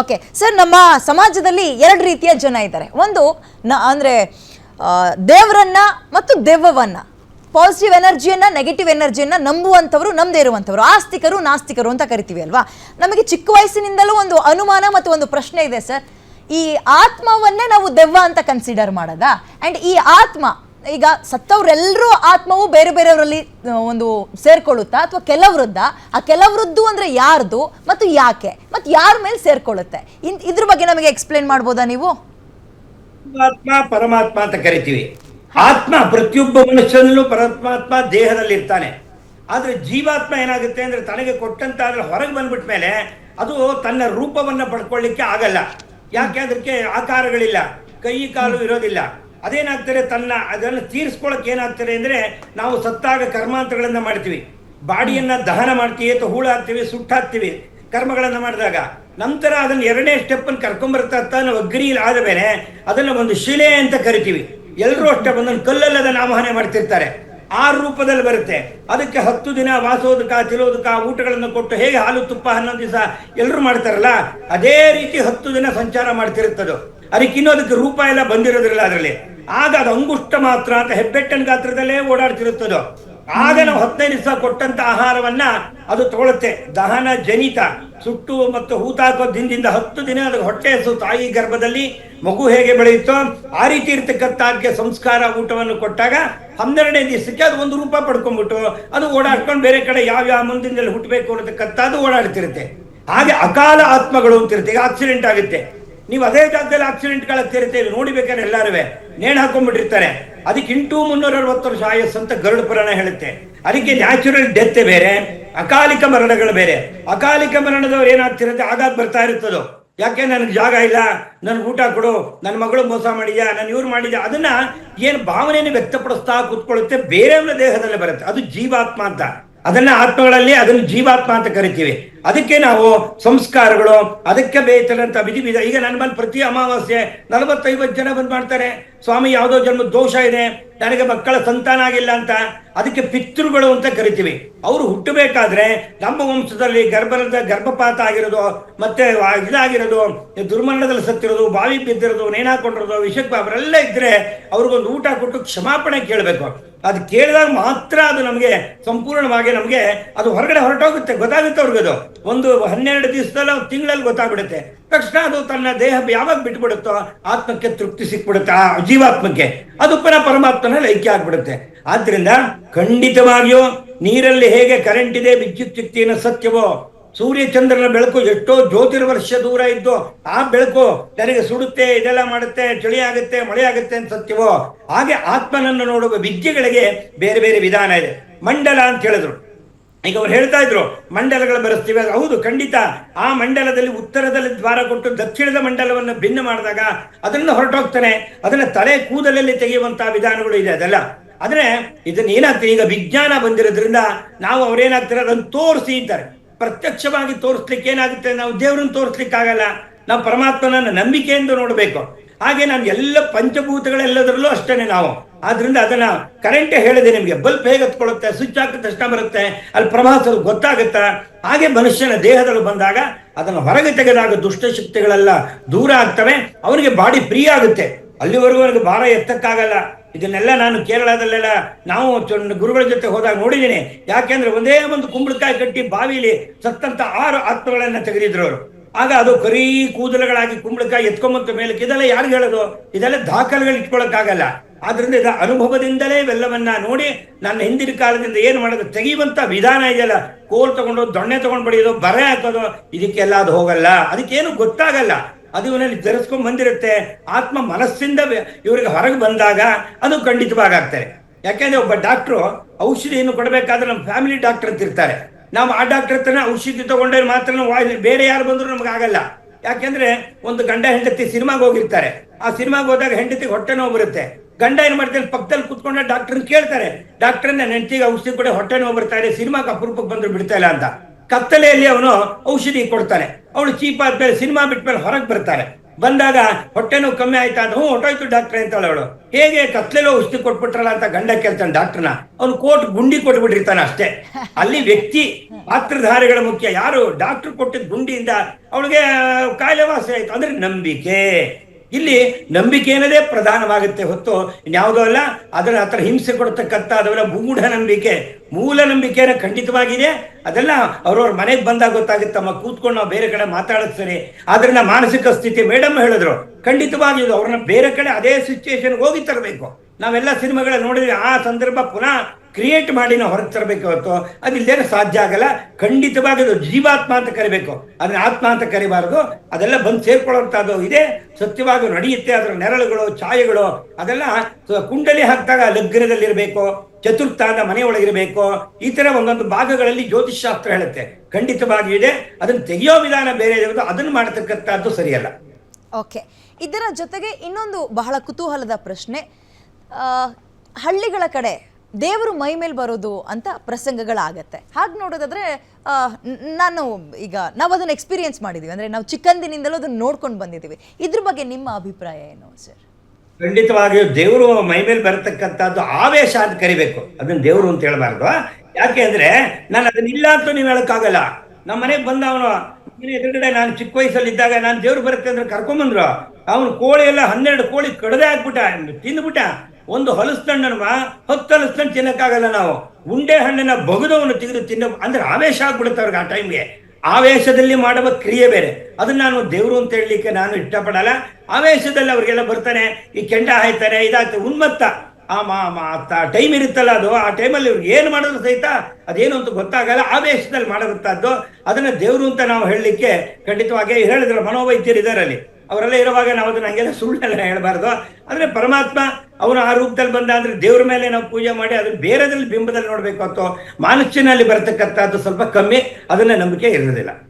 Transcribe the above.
Okay sir ನಮ್ಮ ಸಮಾಜದಲ್ಲಿ ಎರಡು ರೀತಿಯ ಜನ ಇದ್ದಾರೆ. ಒಂದು, ನ, ಅಂದರೆ ದೇವರನ್ನ ಮತ್ತು ದೆವ್ವವನ್ನು. Positive ಎನರ್ಜಿಯನ್ನು negative ಎನರ್ಜಿಯನ್ನು ನಂಬುವಂಥವರು ನಂಬದೇ ಇರುವಂಥವ್ರು. ಆಸ್ತಿಕರು, ನಾಸ್ತಿಕರು ಅಂತ ಕರಿತೀವಿ ಅಲ್ವಾ? ನಮಗೆ ಚಿಕ್ಕ ವಯಸ್ಸಿನಿಂದಲೂ ಒಂದು ಅನುಮಾನ ಮತ್ತು ಒಂದು ಪ್ರಶ್ನೆ ಇದೆ ಸರ್ ಈ ಆತ್ಮವನ್ನೇ ನಾವು ದೆವ್ವ ಅಂತ ಕನ್ಸಿಡರ್ ಮಾಡೋದಾ? ಆ್ಯಂಡ್ ಈ ಆತ್ಮ, ಈಗ ಸತ್ತವರೆಲ್ಲರೂ ಆತ್ಮವು ಬೇರೆ ಬೇರೆಯವರಲ್ಲಿ ಒಂದು ಸೇರ್ಕೊಳ್ಳುತ್ತಾ? ಅಥವಾ ಕೆಲವೃದ್ದ ಆ ಕೆಲವೃದ್ದು ಅಂದರೆ ಯಾರ್ದು ಮತ್ತು ಯಾಕೆ? ಮತ್ತು ಯಾರ ಮೇಲೆ ಸೇರ್ಕೊಳ್ಳುತ್ತೆ? ಇನ್ ಇದ್ರ ಬಗ್ಗೆ ನಮಗೆ ಎಕ್ಸ್ಪ್ಲೇನ್ ಮಾಡ್ಬೋದಾ ನೀವು? ಆತ್ಮ ಪರಮಾತ್ಮ ಅಂತ ಕರಿತೀವಿ. ಆತ್ಮ ಪ್ರತಿಯೊಬ್ಬ ಮನುಷ್ಯನಲ್ಲೂ ಪರಮಾತ್ಮ ದೇಹದಲ್ಲಿ ಇರ್ತಾನೆ ಆದ್ರೆ ಜೀವಾತ್ಮ ಏನಾಗುತ್ತೆ ಅಂದ್ರೆ ತನಗೆ ಕೊಟ್ಟಂತ ಅದ್ರ ಹೊರಗೆ ಬಂದ್ಬಿಟ್ಟ ಮೇಲೆ ಅದು ತನ್ನ ರೂಪವನ್ನ ಪಡ್ಕೊಳ್ಳಿಕ್ಕೆ ಆಗಲ್ಲ. ಯಾಕೆ ಅದಕ್ಕೆ ಆಕಾರಗಳಿಲ್ಲ, ಕೈ ಕಾಲು ಇರೋದಿಲ್ಲ. ಅದೇನಾಗ್ತಾರೆ ತನ್ನ ಅದನ್ನು ತೀರಿಸ್ಕೊಳಕ್ ಏನಾಗ್ತದೆ ಅಂದ್ರೆ ನಾವು ಸತ್ತಾಗ ಕರ್ಮಾಂತರಗಳನ್ನ ಮಾಡ್ತೀವಿ. ಬಾಡಿಯನ್ನ ದಹನ ಮಾಡ್ತೀವಿ ಅಥವಾ ಹೂಳು ಹಾಕ್ತೀವಿ ಕರ್ಮಗಳನ್ನ ಮಾಡಿದಾಗ ನಂತರ ಅದನ್ನು ಎರಡನೇ ಸ್ಟೆಪ್ಪನ್ನು ನಾವು ಅಗ್ರಿ ಆದ ಮೇಲೆ ಅದನ್ನು ಒಂದು ಶಿಲೆ ಅಂತ ಕರಿತೀವಿ. ಎಲ್ಲರೂ ಅಷ್ಟೇ ಒಂದೊಂದು ಕಲ್ಲಲ್ಲಿ ನಾಮಹನೆ ಆವಾಹನೆ ಮಾಡ್ತಿರ್ತಾರೆ. ಆ ರೂಪದಲ್ಲಿ ಬರುತ್ತೆ. ಅದಕ್ಕೆ ಹತ್ತು ದಿನ ವಾಸೋದಕ, ತಿಲೋದಕ, ಊಟಗಳನ್ನು ಕೊಟ್ಟು ಹೇಗೆ ಹಾಲು, ತುಪ್ಪ ಹನ್ನೊಂದು ದಿವಸ ಎಲ್ಲರೂ ಮಾಡ್ತಾರಲ್ಲ, ಅದೇ ರೀತಿ ಹತ್ತು ದಿನ ಸಂಚಾರ ಮಾಡ್ತಿರುತ್ತದು. ಅದಕ್ಕೆ ಇನ್ನೂ ಅದಕ್ಕೆ ರೂಪ ಎಲ್ಲ ಬಂದಿರೋದ್ರಲ್ಲ ಅದರಲ್ಲಿ. ಆಗ ಅದು ಅಂಗುಷ್ಟ ಮಾತ್ರ ಅಂತ ಹೆಬ್ಬೆಟ್ಟನ ಗಾತ್ರದಲ್ಲೇ ಓಡಾಡ್ತಿರುತ್ತದು. ಆಗ ನಾವು ಹದಿನೈದು ದಿವಸ ಕೊಟ್ಟಂತ ಆಹಾರವನ್ನ ಅದು ತಗೊಳುತ್ತೆ ದಹನ ಜನಿತ, ಸುಟ್ಟು ಮತ್ತು ಹೂತಾಕೋ ದಿನದಿಂದ ಹತ್ತು ದಿನ ಅದು ಹೊಟ್ಟೆ ಹಸು, ತಾಯಿ ಗರ್ಭದಲ್ಲಿ ಮಗು ಹೇಗೆ ಬೆಳೆಯುತ್ತೋ ಆ ರೀತಿ ಇರ್ತಕ್ಕಂಥ ಸಂಸ್ಕಾರ ಊಟವನ್ನು ಕೊಟ್ಟಾಗ ಹನ್ನೆರಡನೇ ದಿವಸಕ್ಕೆ ಅದು ಒಂದು ರೂಪ ಪಡ್ಕೊಂಡ್ಬಿಟ್ಟು ಅದು ಓಡಾಡ್ಕೊಂಡು ಬೇರೆ ಕಡೆ ಯಾವ ಯಾವ ಮುಂದಿನಲ್ಲಿ ಹುಟ್ಟಬೇಕು ಅನ್ನತಕ್ಕಂಥದ್ದು ಓಡಾಡ್ತಿರುತ್ತೆ. ಹಾಗೆ ಅಕಾಲ ಆತ್ಮಗಳು ಅಂತಿರುತ್ತೆ ಈಗ ಆಕ್ಸಿಡೆಂಟ್ ಆಗುತ್ತೆ. ನೀವು ಅದೇ ಜಾಗದಲ್ಲಿ ಆಕ್ಸಿಡೆಂಟ್ಗಳಾಗ್ತಿರುತ್ತೆ ನೋಡಿಬೇಕಾದ್ರೆ ಎಲ್ಲಾರು ನೇಣು ಹಾಕೊಂಡ್ಬಿಟ್ಟಿರ್ತಾರೆ ಅದಕ್ಕೆ ಇಂಟು ಮುನ್ನೂರ ಅರವತ್ತು ವರ್ಷ ಆಯಸ್ಸು ಅಂತ ಗರುಡ ಪುರಾಣ ಹೇಳುತ್ತೆ. ಅದಕ್ಕೆ ನ್ಯಾಚುರಲ್ ಡೆತ್ ಬೇರೆ, ಅಕಾಲಿಕ ಮರಣಗಳು ಬೇರೆ. ಅಕಾಲಿಕ ಮರಣದವ್ರು ಏನಾಗ್ತಿರುತ್ತೆ? ಆಗಾಗ ಬರ್ತಾ ಇರುತ್ತದು. ಯಾಕೆ? ನನಗೆ ಜಾಗ ಇಲ್ಲ. ನನ್ನ ಊಟ ಕೊಡು. ನನ್ನ ಮಗಳು ಮೋಸ ಮಾಡಿದ್ಯಾ? ನಾನು ಇವ್ರು ಮಾಡಿದ್ಯಾ? ಅದನ್ನ ಏನು ಭಾವನೆಯನ್ನು ವ್ಯಕ್ತಪಡಿಸ್ತಾ ಕೂತ್ಕೊಳ್ಳುತ್ತೆ. ಬೇರೆಯವರ ದೇಹದಲ್ಲಿ ಬರುತ್ತೆ. ಅದು ಜೀವಾತ್ಮ ಅಂತ. ಅದನ್ನ ಆತ್ಮಗಳಲ್ಲಿ ಅದನ್ನು ಜೀವಾತ್ಮ ಅಂತ ಕರಿತೀವಿ. ಅದಕ್ಕೆ ನಾವು ಸಂಸ್ಕಾರಗಳು, ಅದಕ್ಕೆ ಬೇತಲಂತ ವಿಧಿ ವಿಧ ಈಗ ನನ್ನ ಮೇಲೆ ಪ್ರತಿ ಅಮಾವಾಸ್ಯೆ ನಲವತ್ತೈವತ್ತು ಜನ ಬಂದ್ ಮಾಡ್ತಾರೆ. ಸ್ವಾಮಿ, ಯಾವುದೋ ಜನ್ಮ ದೋಷ ಇದೆ, ನನಗೆ ಮಕ್ಕಳ ಸಂತಾನ ಆಗಿಲ್ಲ ಅಂತ ಅದಕ್ಕೆ ಪಿತೃಗಳು ಅಂತ ಕರಿತೀವಿ. ಅವರು ಹುಟ್ಟಬೇಕಾದ್ರೆ ನಮ್ಮ ವಂಶದಲ್ಲಿ ಗರ್ಭದ ಗರ್ಭಪಾತ ಆಗಿರೋದು, ಮತ್ತೆ ಇದಾಗಿರೋದು, ದುರ್ಮರಣದಲ್ಲಿ ಸತ್ತಿರೋದು, ಬಾವಿ ಬಿದ್ದಿರೋದು ನೇಣಾಕೊಂಡಿರೋದು ವಿಷಕ್ಕೆ ಅವರೆಲ್ಲ ಇದ್ರೆ ಅವ್ರಿಗೊಂದು ಊಟ ಕೊಟ್ಟು ಕ್ಷಮಾಪಣೆ ಕೇಳಬೇಕು. ಅದು ಕೇಳಿದಾಗ ಮಾತ್ರ ಅದು ನಮಗೆ ಸಂಪೂರ್ಣವಾಗಿ ನಮಗೆ ಅದು ಹೊರಗಡೆ ಹೊರಟೋಗುತ್ತೆ. ಗೊತ್ತಾಗುತ್ತೆ ಅವ್ರಿಗದು. ಒಂದು ಹನ್ನೆರಡು ದಿವಸದಲ್ಲಿ ತಿಂಗಳಲ್ಲಿ ಗೊತ್ತಾಗ್ಬಿಡುತ್ತೆ. ತಕ್ಷಣ ಅದು ತನ್ನ ದೇಹ ಯಾವಾಗ ಬಿಟ್ಬಿಡುತ್ತೋ ಆತ್ಮಕ್ಕೆ ತೃಪ್ತಿ ಸಿಕ್ಬಿಡುತ್ತೆ ಆ ಜೀವಾತ್ಮಕ್ಕೆ. ಅದು ಪುನಃ ಪರಮಾತ್ಮನ ಲೈಕ್ಯ ಆಗ್ಬಿಡುತ್ತೆ. ಆದ್ರಿಂದ ಖಂಡಿತವಾಗಿಯೂ ನೀರಲ್ಲಿ ಹೇಗೆ ಕರೆಂಟ್ ಇದೆ, ವಿದ್ಯುತ್ ಶಕ್ತಿಯನ್ನು ಸತ್ಯವೋ, ಸೂರ್ಯ ಚಂದ್ರನ ಬೆಳಕು ಎಷ್ಟೋ ಜ್ಯೋತಿರ್ವರ್ಷ ದೂರ ಇದ್ದು, ಆ ಬೆಳಕು ನನಗೆ ಸುಡುತ್ತೆ, ಇದೆಲ್ಲ ಮಾಡುತ್ತೆ, ಚಳಿ ಆಗುತ್ತೆ, ಮಳೆ ಆಗುತ್ತೆ ಅಂತ ಸತ್ಯವೋ, ಹಾಗೆ ಆತ್ಮನನ್ನು ನೋಡುವ ವಿದ್ಯೆಗಳಿಗೆ ಬೇರೆ ಬೇರೆ ವಿಧಾನ ಇದೆ. ಮಂಡಲ ಅಂತ ಹೇಳಿದ್ರು. ಈಗ ಅವ್ರು ಹೇಳ್ತಾ ಇದ್ರು, ಮಂಡಲಗಳು ಬರೆಸ್ತೀವಿ. ಹೌದು, ಖಂಡಿತ. ಆ ಮಂಡಲದಲ್ಲಿ ಉತ್ತರದಲ್ಲಿ ದ್ವಾರ ಕೊಟ್ಟು ದಕ್ಷಿಣದ ಮಂಡಲವನ್ನು ಭಿನ್ನ ಮಾಡಿದಾಗ ಅದನ್ನು ಹೊರಟೋಗ್ತಾನೆ. ಅದನ್ನ ತಲೆ ಕೂದಲಲ್ಲಿ ತೆಗೆಯುವಂತಹ ವಿಧಾನಗಳು ಇದೆ ಅದೆಲ್ಲ. ಆದ್ರೆ ಇದನ್ನ ಏನಾಗ್ತದೆ? ಈಗ ವಿಜ್ಞಾನ ಬಂದಿರೋದ್ರಿಂದ ನಾವು ಅವ್ರೇನಾಗ್ತಾರೆ ಅದನ್ನು ತೋರಿಸಿ ಅಂತಾರೆ. ಪ್ರತ್ಯಕ್ಷವಾಗಿ ತೋರಿಸ್ಲಿಕ್ಕೆ ಏನಾಗುತ್ತೆ? ನಾವು ದೇವ್ರನ್ನ ತೋರಿಸ್ಲಿಕ್ಕೆ ಆಗಲ್ಲ ನಾವು ಪರಮಾತ್ಮನನ್ನ ನಂಬಿಕೆಯಿಂದ ನೋಡಬೇಕು. ಹಾಗೆ ನಾನು ಎಲ್ಲ ಪಂಚಭೂತಗಳೆಲ್ಲದರಲ್ಲೂ ಅಷ್ಟೇನೆ ನಾವು. ಆದ್ರಿಂದ ಅದನ್ನ ಕರೆಂಟ್ ಹೇಳಿದೆ ನಿಮಗೆ. ಬಲ್ಬ್ ಹೇಗೆ ಹತ್ಕೊಳ್ಳುತ್ತೆ? ಸ್ವಿಚ್ ಹಾಕಿದ ತಕ್ಷಣ ಬರುತ್ತೆ. ಅಲ್ಲಿ ಪ್ರವಾಸ ಗೊತ್ತಾಗುತ್ತಾ? ಹಾಗೆ ಮನುಷ್ಯನ ದೇಹದಲ್ಲಿ ಬಂದಾಗ ಅದನ್ನು ಹೊರಗೆ ತೆಗೆದಾಗ ದುಷ್ಟಶಕ್ತಿಗಳೆಲ್ಲ ದೂರ ಆಗ್ತವೆ. ಅವನಿಗೆ ಬಾಡಿ ಫ್ರೀ ಆಗುತ್ತೆ. ಅಲ್ಲಿವರೆಗೂ ಅವನಿಗೆ ಭಾರ ಎತ್ತಕ್ಕಾಗಲ್ಲ. ಇದನ್ನೆಲ್ಲ ನಾನು ಕೇರಳದಲ್ಲೆಲ್ಲ ನಾವು ಗುರುಗಳ ಜೊತೆ ಹೋದಾಗ ನೋಡಿದ್ದೀನಿ. ಯಾಕೆಂದ್ರೆ ಒಂದೇ ಒಂದು ಕುಂಬಳಕಾಯಿ ಕಟ್ಟಿ ಬಾವಿಲಿ ಸತ್ತಂತ ಆರು ಆತ್ಮಗಳನ್ನ ತೆಗೆದಿದ್ರು ಅವರು. ಆಗ ಅದು ಕರಿ ಕೂದಲುಗಳಾಗಿ ಕುಂಬಳಕಾಯಿ ಎತ್ಕೊಂಬಂತ ಮೇಲಕ್ಕೆ. ಇದೆಲ್ಲ ಯಾರು ಹೇಳೋದು? ಇದೆಲ್ಲ ದಾಖಲೆಗಳು ಇಟ್ಕೊಳಕ್ಕಾಗಲ್ಲ. ಆದ್ರಿಂದ ಇದು ಅನುಭವದಿಂದಲೇ ಇವೆಲ್ಲವನ್ನ ನೋಡಿ ನನ್ನ ಹಿಂದಿನ ಕಾಲದಿಂದ ಏನು ಮಾಡೋದು ತೆಗೆಯುವಂತ ವಿಧಾನ ಇದೆಯಲ್ಲ, ಕೋಲ್ ತಗೊಂಡು ದೊಣ್ಣೆ ತಗೊಂಡು ಬಡಿಯೋದು, ಬರೆ ಹಾಕೋದು ಇದಕ್ಕೆಲ್ಲ ಅದು ಹೋಗಲ್ಲ. ಅದಕ್ಕೇನು ಗೊತ್ತಾಗಲ್ಲ. ಅದು ಇವನಲ್ಲಿ ಧರಿಸ್ಕೊಂಡ್ ಬಂದಿರುತ್ತೆ. ಆತ್ಮ ಮನಸ್ಸಿಂದ ಇವರಿಗೆ ಹೊರಗೆ ಬಂದಾಗ ಅದು ಖಂಡಿತವಾಗಿ ಆಗ್ತಾರೆ ಯಾಕೆಂದ್ರೆ ಒಬ್ಬ ಡಾಕ್ಟ್ರು ಔಷಧಿಯನ್ನು ಕೊಡಬೇಕಾದ್ರೆ ನಮ್ಮ ಫ್ಯಾಮಿಲಿ ಡಾಕ್ಟರ್ ಅಂತ ಇರ್ತಾರೆ. ನಾವು ಆ ಡಾಕ್ಟರ್ ಹತ್ರನೇ ಔಷಧಿ ತಗೊಂಡ್ರೆ ಮಾತ್ರ ಬೇರೆ ಯಾರು ಬಂದ್ರು ನಮ್ಗೆ ಆಗಲ್ಲ. ಯಾಕೆಂದ್ರೆ ಒಂದು ಗಂಡ ಹೆಂಡತಿ ಸಿನಿಮಾಗೆ ಹೋಗಿರ್ತಾರೆ. ಆ ಸಿನಿಮಾಗೆ ಹೋದಾಗ ಹೆಂಡತಿಗೆ ಹೊಟ್ಟೆ ನೋವು ಬರುತ್ತೆ. ಗಂಡ ಏನ್ ಮಾಡ್ತಾನೆ? ಪಕ್ಕದಲ್ಲಿ ಕುತ್ಕೊಂಡ ಡಾಕ್ಟರ್ ಕೇಳ್ತಾರೆ. ಡಾಕ್ಟರ್ ಹೆಂಡತಿಗೆ ಔಷಧಿ ಕೂಡ, ಹೊಟ್ಟೆ ನೋವು ಬರ್ತಾ ಇದೆ ಸಿನಿಮಾಗೆ ಅಪರೂಪಕ್ಕೆ ಬಂದ್ರು ಬಿಡ್ತಾ ಇಲ್ಲ ಅಂತ. ಕತ್ತಲೆಯಲ್ಲಿ ಅವನು ಔಷಧಿ ಕೊಡ್ತಾನೆ. ಅವಳು ಚೀಪ್ ಆದ್ಮೇಲೆ ಸಿನಿಮಾ ಬಿಟ್ಮೇಲೆ ಹೊರಗೆ ಬರ್ತಾರೆ ಬಂದಾಗ ಹೊಟ್ಟೆ ನೋವು ಕಮ್ಮಿ ಆಯ್ತಾ ಅಂತ, ಹ್ಞೂ ಹೊಟ್ಟೋಯ್ತು ಡಾಕ್ಟ್ರೆ ಅಂತ ಅವಳು. ಹೇಗೆ ಕತ್ಲೆಲ್ಲೋ ಔಷಧಿ ಕೊಟ್ಬಿಟ್ರಲ್ಲ ಅಂತ ಗಂಡ ಕೇಳ್ತಾನೆ ಡಾಕ್ಟರ್ನ ಅವ್ನು ಕೋಟ್ ಗುಂಡಿ ಕೊಟ್ಬಿಟ್ಟಿರ್ತಾನೆ ಅಷ್ಟೇ. ಅಲ್ಲಿ ವ್ಯಕ್ತಿ, ಪಾತ್ರಧಾರಿಗಳ ಮುಖ್ಯ ಯಾರು? ಡಾಕ್ಟರ್ ಕೊಟ್ಟಿದ್ದ ಗುಂಡಿಯಿಂದ ಅವಳಿಗೆ ಕಾಯಿಲೆ ವಾಸಿ ಆಯ್ತು. ಅಂದ್ರೆ ನಂಬಿಕೆ. ಇಲ್ಲಿ ನಂಬಿಕೆ ಅನ್ನೋದೇ ಪ್ರಧಾನವಾಗುತ್ತೆ ಹೊತ್ತು ಇನ್ಯಾವುದೋ ಅಲ್ಲ, ಅದರ ಹತ್ರ ಹಿಂಸೆ ಕೊಡ್ತಕ್ಕಂಥ ಅದೆಲ್ಲ ಮೂಢ ನಂಬಿಕೆ. ಮೂಲ ನಂಬಿಕೆನ ಖಂಡಿತವಾಗಿದೆ ಅದೆಲ್ಲ ಅವ್ರವ್ರ ಮನೆಗೆ ಬಂದಾಗ ಗೊತ್ತಾಗುತ್ತಮ್ಮ ಕೂತ್ಕೊಂಡು ನಾವು ಬೇರೆ ಕಡೆ ಮಾತಾಡೋದು ಸರಿ. ಆದ್ರಿಂದ ಮಾನಸಿಕ ಸ್ಥಿತಿ ಮೇಡಮ್ ಹೇಳಿದ್ರು. ಖಂಡಿತವಾಗಿ ಅವ್ರನ್ನ ಬೇರೆ ಕಡೆ ಅದೇ ಸಿಚುವೇಶನ್ಗೆ ಹೋಗಿ ತರಬೇಕು. ನಾವೆಲ್ಲ ಸಿನಿಮಾಗಳ ನೋಡಿದ್ರೆ ಆ ಸಂದರ್ಭ ಪುನಃ ಕ್ರಿಯೇಟ್ ಮಾಡಿ ನಾವು ಹೊರಗೆ ತರಬೇಕು ಹೊರತು ಅದಿಲ್ಲದೇನೆ ಸಾಧ್ಯ ಆಗಲ್ಲ. ಖಂಡಿತವಾಗಿ ಅದು ಜೀವಾತ್ಮ ಅಂತ ಕರಿಬೇಕು. ಅದನ್ನ ಆತ್ಮ ಅಂತ ಕರಿಬಾರದು. ಅದೆಲ್ಲ ಬಂದು ಸೇರ್ಕೊಳ್ಳುವಂಥದ್ದು ಇದೆ. ಸತ್ಯವಾಗಿ ನಡೆಯುತ್ತೆ. ಅದರ ನೆರಳುಗಳು, ಛಾಯೆಗಳು, ಅದೆಲ್ಲ ಕುಂಡಲಿ ಹಾಕಿದಾಗ ಲಗ್ನದಲ್ಲಿರಬೇಕು ಚತುರ್ಥಾಂತ ಮನೆಯೊಳಗಿರಬೇಕು. ಈ ತರ ಒಂದೊಂದು ಭಾಗಗಳಲ್ಲಿ ಜ್ಯೋತಿಷ್ ಶಾಸ್ತ್ರ ಹೇಳುತ್ತೆ. ಖಂಡಿತವಾಗಿ ಇದೆ. ಅದನ್ನ ತೆಗೆಯೋ ವಿಧಾನ ಬೇರೆ ಅದನ್ನು ಅದನ್ನ ಮಾಡತಕ್ಕಂಥದ್ದು ಸರಿಯಲ್ಲ. ಓಕೆ. ಇದರ ಜೊತೆಗೆ ಇನ್ನೊಂದು ಬಹಳ ಕುತೂಹಲದ ಪ್ರಶ್ನೆ. ಹಳ್ಳಿಗಳ ಕಡೆ ದೇವರು ಮೈ ಮೇಲೆ ಬರೋದು ಅಂತ ಪ್ರಸಂಗಗಳಾಗತ್ತೆ. ಹಾಗೆ ನೋಡೋದಾದ್ರೆ ನಾನು ಈಗ ನಾವು ಅದನ್ನು ಎಕ್ಸ್ಪೀರಿಯನ್ಸ್ ಮಾಡಿದ್ದೀವಿ ಅಂದರೆ ನಾವು ಚಿಕ್ಕಂದಿನಿಂದಲೂ ಅದನ್ನು ನೋಡ್ಕೊಂಡು ಬಂದಿದ್ದೀವಿ ಇದ್ರ ಬಗ್ಗೆ ನಿಮ್ಮ ಅಭಿಪ್ರಾಯ ಏನು, ಸರ್? ಖಂಡಿತವಾಗಿಯೂ ದೇವರು ಮೈ ಮೇಲೆ ಬರತಕ್ಕಂಥದ್ದು ಆವೇಶ ಅಂತ ಕರಿಬೇಕು. ಅದನ್ನ ದೇವರು ಅಂತ ಹೇಳ್ಬಾರ್ದು. ಯಾಕೆ ಅಂದ್ರೆ, ನಾನು ಅದನ್ನ ಇಲ್ಲ ಅಂತ ನೀವು ಹೇಳಕ್ಕಾಗಲ್ಲ. ನಮ್ಮ ಮನೆಗೆ ಬಂದ ಅವನು ಎದುರುಗಡೆ ನಾನು ಚಿಕ್ಕ ವಯಸ್ಸಲ್ಲಿ ಇದ್ದಾಗ ನಾನು ದೇವ್ರು ಬರುತ್ತೆ ಅಂದ್ರೆ ಕರ್ಕೊಂಬಂದ್ರು. ಅವನು ಕೋಳಿ ಎಲ್ಲ ಹನ್ನೆರಡು ಕೋಳಿ ಕಡದೆ ಹಾಕ್ಬಿಟ್ಟ, ತಿಂದ್ಬಿಟ್ಟ. ಒಂದು ಹೊಲಸ್ತಣ್ಣನ ಹತ್ತು ಹಲಸಣ್ಣ ತಿನ್ನಕ್ಕಾಗಲ್ಲ ನಾವು. ಉಂಡೆ ಹಣ್ಣಿನ ಬಗದವನು ತೆಗೆದು ತಿನ್ನ ಅಂದ್ರೆ ಆವೇಶ ಆಗ್ಬಿಡುತ್ತೆ ಅವ್ರಿಗೆ ಆ ಟೈಮ್ಗೆ ಆವೇಶದಲ್ಲಿ ಮಾಡುವ ಕ್ರಿಯೆ ಬೇರೆ. ಅದನ್ನ ನಾನು ದೇವರು ಅಂತ ಹೇಳಲಿಕ್ಕೆ ನಾನು ಇಷ್ಟಪಡಲ್ಲ. ಆವೇಶದಲ್ಲಿ ಅವ್ರಿಗೆಲ್ಲ ಬರ್ತಾನೆ, ಈ ಕೆಂಡ ಹಾಯ್ತಾರೆ ಇದಾಗ್ತದೆ ಉನ್ಮತ್ತ. ಆ ಮಾ ಟೈಮ್ ಇರುತ್ತಲ್ಲ ಅದು, ಆ ಟೈಮಲ್ಲಿ ಇವ್ರು ಏನು ಮಾಡೋದು ಸಹಿತ ಅದೇನು ಅಂತ ಗೊತ್ತಾಗಲ್ಲ. ಆವೇಶದಲ್ಲಿ ಮಾಡುವಂತಹದ್ದು ಅದನ್ನ ದೇವರು ಅಂತ ನಾವು ಹೇಳಲಿಕ್ಕೆ ಖಂಡಿತವಾಗಿ ಹೇಳಿದ್ರು. ಮನೋವೈದ್ಯರು ಇದ್ದಾರೆ ಅಲ್ಲಿ. ಅವರೆಲ್ಲ ಇರುವಾಗ ನಾವು ಅದನ್ನ ಹಂಗೆಲ್ಲ ಸುಳ್ಳೆಲ್ಲ ಹೇಳಬಾರ್ದು. ಅಂದ್ರೆ ಪರಮಾತ್ಮ ಅವನು ಆ ರೂಪದಲ್ಲಿ ಬಂದ ಅಂದ್ರೆ ದೇವ್ರ ಮೇಲೆ ನಾವು ಪೂಜೆ ಮಾಡಿ ಅದನ್ನ ಬೇರೆದ್ರಲ್ಲಿ ಬಿಂಬದಲ್ಲಿ ನೋಡ್ಬೇಕು ಅಥವಾ ಮನುಷ್ಯನಲ್ಲಿ ಬರ್ತಕ್ಕಂಥದ್ದು ಸ್ವಲ್ಪ ಕಮ್ಮಿ, ಅದನ್ನ ನಂಬಿಕೆ ಇರೋದಿಲ್ಲ